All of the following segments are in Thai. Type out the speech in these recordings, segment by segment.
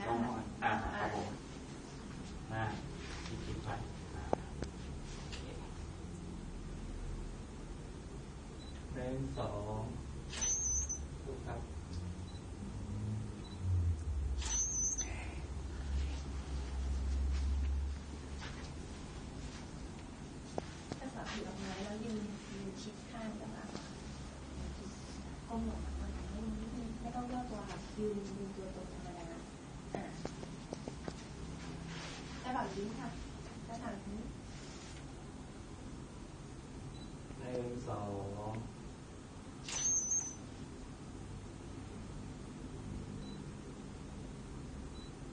เงี้ยต้องอ่าครับผมหน้าคิดไปอ่าโอเคหนึ่งสองดูครับถ้าสาวถือดอกไม้แล้วยืนยืนชิดข้างกันละก้มลงมาข้างหลังไม่ไม่ต้องย่อตัวค่ะยืนยืนตัวตรงธรรมดาอ่า จะแบบยิ้มค่ะจะถามนี้หนึ่งสอง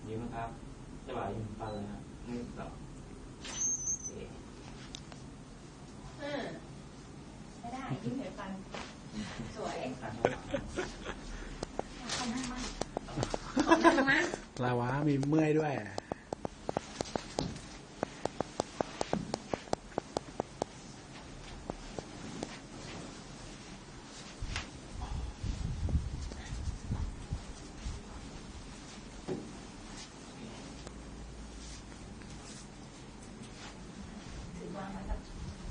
ยิ้มนะครับจะบ่ายยิ้มฟันเลยครับหนึ่งสองโอเคอ่าไม่ได้ยิ้มเห็นฟันสวยอะข้างหลังขอนั่งมากขอนั่งมากลาวะมีเมื่อยด้วย ถือวางไว้กับ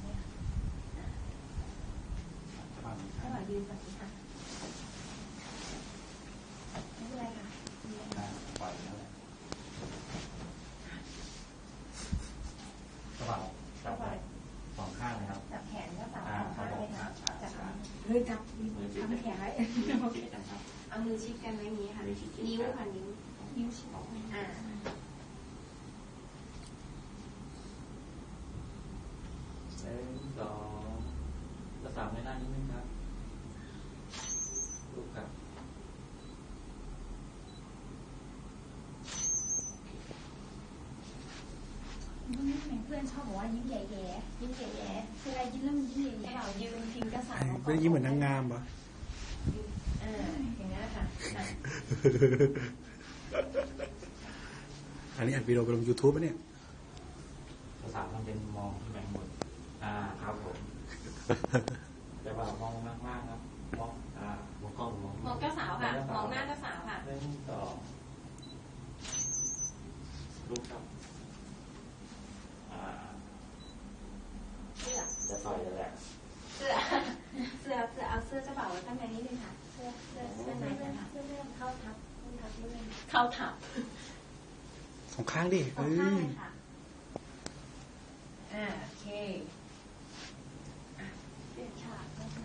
เนี่ยถ้าแบบยืนแบบนี้ค่ะไม่เป็นไรค่ะไม่เป็นไร อ่าปล่อยแล้วแหละกระเป๋าจับไว้สองข้างเลยครับ จับแขนก็สาว อ่า สองข้างเลยค่ะ ครับผม จับ อ่า เฮ้ยจับมือชิดทำแขนไว้มือชิดนะครับเอามือชิดกันไว้อย่างนี้ค่ะมือชิดกันนิ้วค่ะนิ้ว นิ้วชิดอ่าหนึ่งสองจะสามในหน้านิดนึงครับลูกครับ เพื่อนชอบบอกว่ายิ้มแย่ๆยิ้มแย่ๆเวลายิ้มแล้วมันยิ้มแย่ให้เรายืนพิงกระสาไม่ได้ยิ้มเหมือนนางงามปะอ่าอย่างนี้นค่ะอะอันนี้อัดวิดีโอไปลง YouTube ปะเนี่ยภาษามันเป็นมองที่แบงหมดอ่าครับผมจะว่ามองมากมากๆครับมองอ่ามองกล้องมองมองเจ้าสาวค่ะมองหน้าเจ้าสาวค่ะหนึ่งสองลูกครับ อ่า เสื้อ จะต่อยเลยแหละ เสื้อ เสื้อ เสื้อ เอาเสื้อเจ้าบ่าวไว้ข้างในนิดนึงค่ะ เสื้อ เสื้อ เสื้อในนะคะ เพื่อนเข้าทับ เข้าทับเรื่องเข้าถับสองข้างดิสเอองข้างอเลยค่ะอ่าโอเคอะเปลี่ยนฉากนะคะ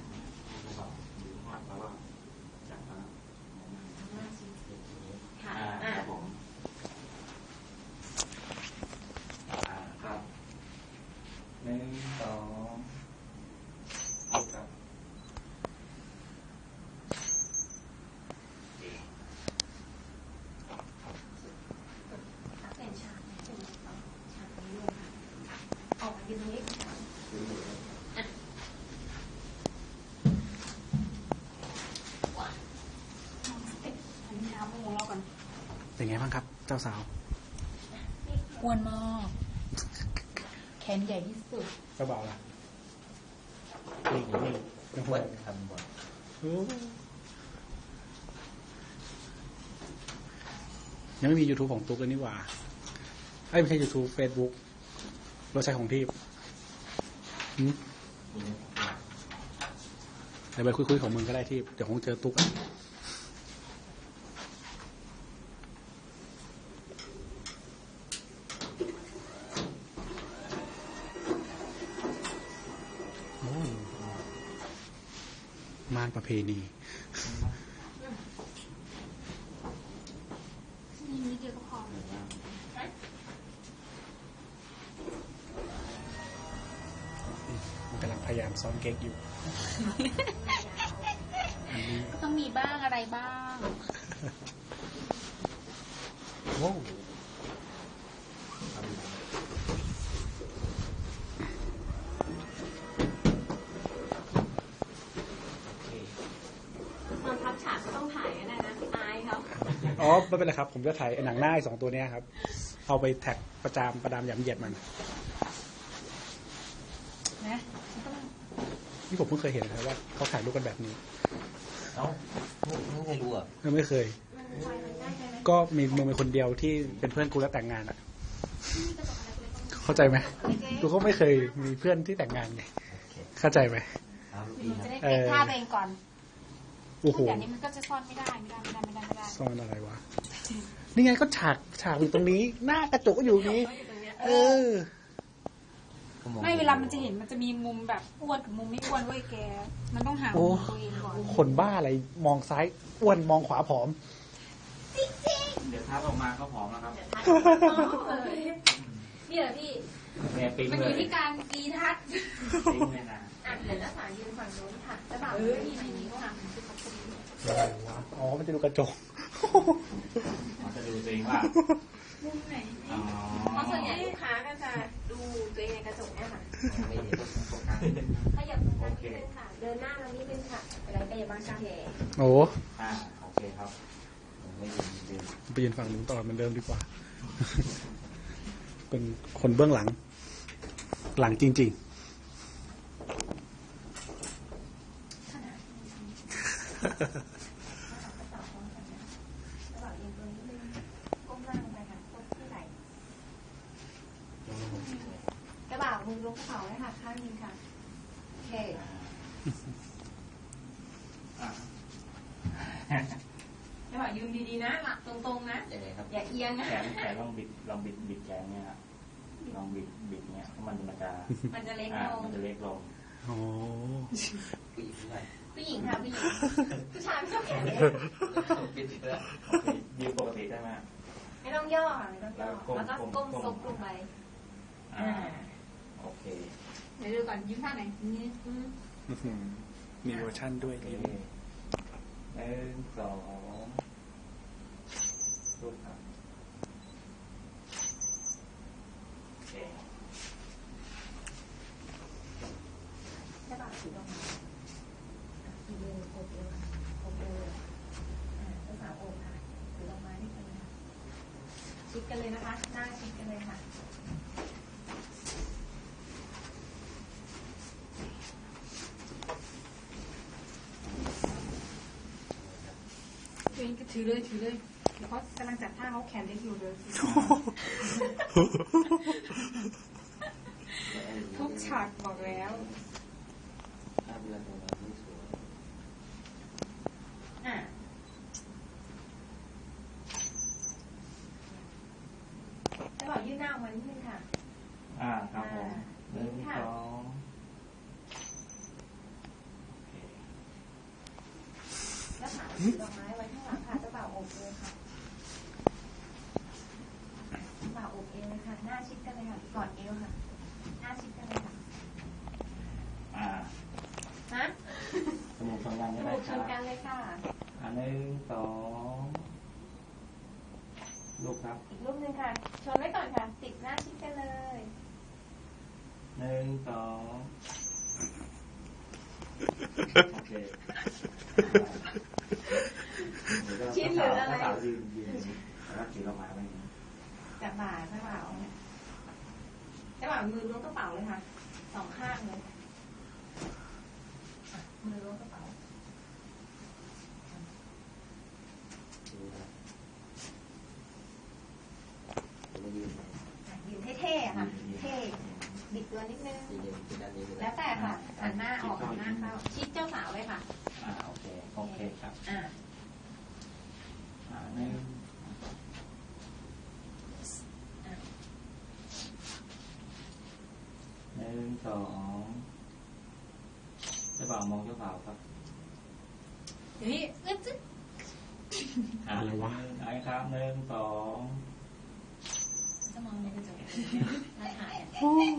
แล้วก็อยู่ข้างหลังแล้วก็จับมา ทำหน้าซีซีค่ะ อ่า อ่า ครับผม อ่าครับหนึ่งสองลูกครับ เปลี่ยนฉากเปลี่ยนฉากฉากนี้เลยค่ะออกมา ยืนตรงนี้ค่ะดูหมดเลยอันนี้น้ำมงเราก่อนเป็นไงบ้างครับ เจ้าสาวอ้วนมาก แขนใหญ่ที่สุดเจ้าบ่าวล่ะนี่นี่ยังหัวทำบ่อยโอ้ยังไม่มี YouTube ของตุ๊กเลยนี่หว่าไอ้ยไม่ใช่ YouTube Facebook เราใช้ของที่เดี๋ยวไปคุยๆของมึงก็ได้ที่เดี๋ยวคงเจอตุ๊กอะมานประเพณีนี่นิดเดียวก็พอ มันกำลังพ ยายามซ้อมเก๊กอยู่อันนี้ต้องมีบ้างอะไรบ้างโว้วโอเคตอนพับฉากก็ต้องถ่ายกันได้นะอายเขาอ๋อไม่เป็นไรครับ ผมจะถ่ายไอ้หนังหน้าไอ้สองตัวเนี้ยครับ เอาไปแท็กประจามประดามยำเหยียดมัน นะ นี่ผมเพิ่งเคยเห็นนะครับว่าเขาถ่ายรูปกันแบบนี้เอ้าไม่ไม่เคยรู้อะไม่เคยมันไฟมันง่ายไปไหมก็มีมึงเป็นคนเดียวที่เป็นเพื่อนกูแล้วแต่งงานอะ เข้าใจไหมกูก็ไม่เคยมีเพื่อนที่แต่งงานไงเข้าใจไหมครับหนูจะได้เอเก็บอท่าตัวเองก่อนโอ้โหถ้าอย่างนี้มันก็จะซ่อนไม่ได้ไม่ได้ไม่ได้ไม่ได้ไม่ได้ซ่อนอะไรวะนี่ไงก็ฉากฉากอยู่ตรงนี้ หน้ากระจกก็อยู่ตรงนี้ เออ ไม่เวลามันจะเห็นมันจะมีมุมแบบอ้วนกับมุมไม่อ้วนเว้ยแก มันต้องหาโอ้มุมตัวเองก่อนคนบ้าอะไรมองซ้ายอ้วนมองขวาผอมเดี๋ยวทับออกมาก็ผอมแล้วครับนี่เหรอพี่เนี่ยปิ้งมันเลอยยู่ที่การตีทัศน์ปิ้งเลยนะอะเดี๋ยวน้าสาวยืนฝั่งนู้นค่ะจะแบบพี่ในนี้ค่ะอะไรวะอ๋อมันจะดูกระจก มันจะดูจริงว่า มุมไหนอ๋อเพราะส่วนใหญ่ลูกค้าก็จะดูตัวเองในกระจกเนี่ยค่ะไม่เห็นตรงกลางขยับตรงกลางนิดนึงค่ะ เดินหน้ามานิดนึงค่ะอะไรก็อย่าบังชาเหโอ้อ่าโอเคครับไม่เห็นจริงไปยืนฝั่งนู้นต่อเหมือนเดิมดีกว่า เป็นคนเบื้องหลัง หลังจริงระหว่างเอียงตัวนิดนึงก้มหน้าลงไปค่ะก้มที่ไหล่กระบ่าวมือ ลงกระเป๋าเลยค่ะข้างนึงค่ะโอเคอ่ากระบ่าวยืนดีๆนะ หลับตรงๆนะยังไงครับอย่าเอียงนะแขนแขนลองบิดลองบิดบิดแขนเนี่ยครับลองบิดบิดเนี่ยเพราะมันมันจะมันจะเล็กอ่าลงมันจะเล็กลงๆอ๋อผู้หญิงด้วยผู้หญิงค่ะผู้หญิงผู้ชายไม่ชอบแขนเล็กบิดด้วยยืนปกติได้ไหมไม่ต้องย่อค่ะไม่ต้องย่อแล้วก็ก้มซบลงไปอ่า โอเค เดี๋ยวดูก่อนยิ้มท่าไหนนี่อืมอื้อหือมีเวอร์ชั่นด้วยโอเคนี่หนึ่งสองรูปครับโอเคกระบ่าวถือลงมาอีกมือโอบเอวค่ะโอบเอวเลยอ่าเจ้าสาวโอบค่ะถือลงมานิดนึงค่ะชิดกันเลยนะคะ หน้าชิดกันเลยค่ะ ตัวเองก็ถือเลยถือเลยเดี๋ยวเขากำลังจัดท่าเขาแขนเล็กอยู่เลยทุกฉากบอกแล้วภาพเรือตรงนั้นไม่สวยอะจะบอกยืดหน้าออกมานิดนึงค่ะ อ่าครับผมหนึ่งสองแล้วหาถือดอกไม้ไว้ข้างหลังค่ะเจ้าบ่าวโอบเอวค่ะเจ้าบ่าวโอบเอวเลยค่ะ ห น้าชิดกันเลยค่ะกอดเอวค่ะหน้าชิดกันเลยค่ะอ่าฮะสมุนชนกันจก็ได้มูกคชรับนกันเลยค่ะ อ่าหนึ่งสองลูกครับอีกรูปหนึ่งค่ะ ชนไว้ก่อนค่ะ ติดหน้าชิดกันเลย หนึ่งสองโอเคชิ้นหรืออะไรสาวยืนยืนแล้วก็ถือดอกไม้ไว้อย่างนี้ จับบ่าเจ้าบ่า วเจ้าบ่าวมือล้วงกระเป๋าเลยค่ะสองข้างเลยอะมือล้วงกระเป๋าดูครับผมมายืนอะยืนเท่ๆอะค่ะ เท่บิดตัวนิดนึงยืนที่ด้านนี้เลยแล้วแต่ค่ะหันหน้าออกหันหน้าเข้าชิดเจ้าสาวเลยค่ะ อ่าโอเคโอเคครับ อ่าอ่าหนึ่งหนึ่งส องเจ้าบ่าวมองเจ้าบ่าวครับเดี๋ยวนี้เอ๊ะจึ๊บอ่าไอ้ครับหนึ่งสองจะมองในกระจกไม่หายอะไปรูป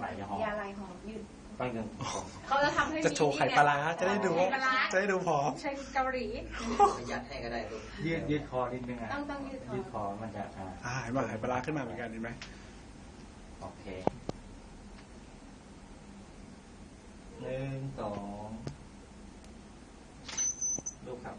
ไหลจะหอมยาลายหอมยืดตั้งเดินเขาจะทำให้จะโชว์ไข่ปลาร้จะได้ดูว่าจะได้ดูพอใช้เกาหลียัดให้ก็ได้ยืดยืดคอนิดนึงอะต้องต้องยืดคอยืดคอมันจะอ่าเห็นป่ะไข่ปลาาขึ้นมาเหมือนกันเห็นไหมโอเคหนึ่งสองลูกครับ